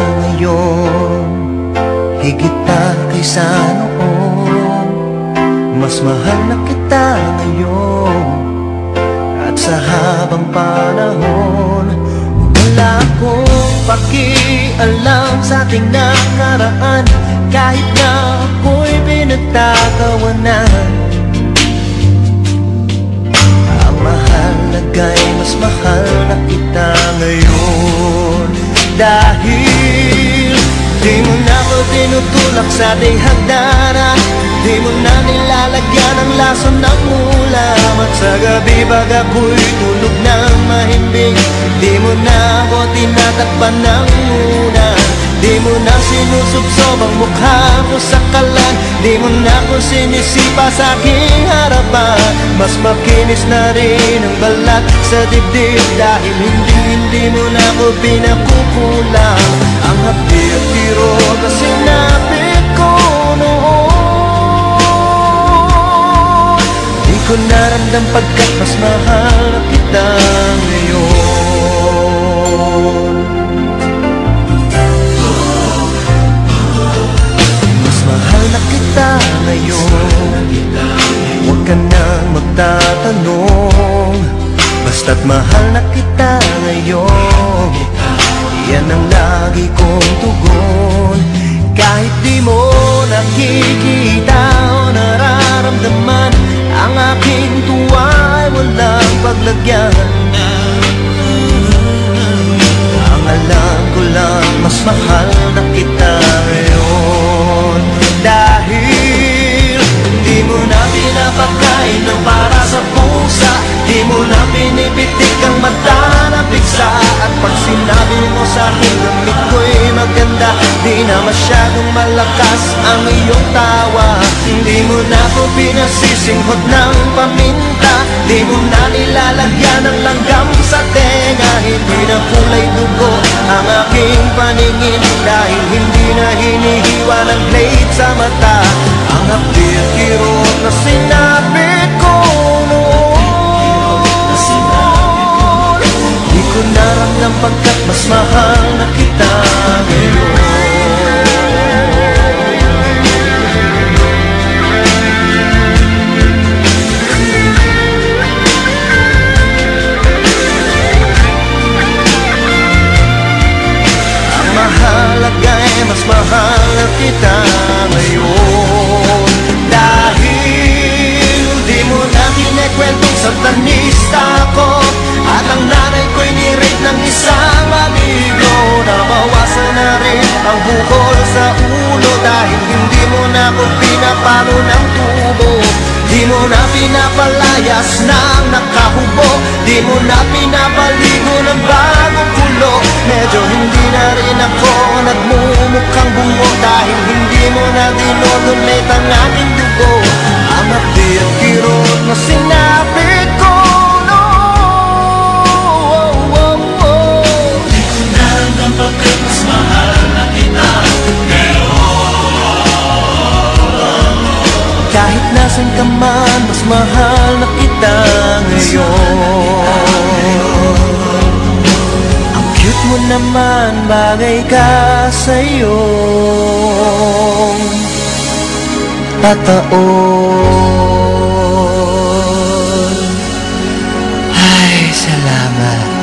kita ngayon Higit pa kaysa noon. Mas mahal na kita ngayon At sa habang panahon Wala akong pakialam sa ating nakaraan. Kahit na ako'y pinagtatawanan tinutulak sa ating hagdanan Di mo na nilalagyan ang lason ng ulam. At sa gabi pag ako'y tulog ng mahimbing. Di mo na ako tinatakpan ng unan Di mo na sinusubsob ang mukha mo sa kalan. Di mo na ako sinisipa sa aking harapan. Mas makinis na rin ang balat sa dibdib Dahil hindi, hindi mo na ako pinakukulang Ang hapdi at tiro na sinapit ko naramdam pagkat mas mahal kita ngayon. Mas mahal na kita ngayon. Huwag ka nang magtatanong. Basta't mahal na kita ngayon. Yan ang lagi kong tugon. Kahit di mo nakikita o nararamdaman mahal na kita masyadong malakas ang iyong tawa. Di mo na ako pinasisinghot ng paminta. Di mo na nilalagyan ng langgam sa tenga. Hindi na kulay dugo ang aking paningin. Dahil hindi na hinihiwa ng blade sa mata. Ang hapdi at kirot na sinapit ko noon. Di ko naramdam pagkat mas mahal na ako pinapalo ng tubo. Di mo na pinapalayas ng nakahubo. Di mo na pinapaligo ng bagong kulo Medyo hindi na rin ako nagmumukhang bungo Dahil hindi mo na dinodonate ang aking dugo. Ang hapdi at kirot mahal na kita ngayon. Ang cute mo naman, bagay ka sa sa'yo. Pataon. Ay, salamat.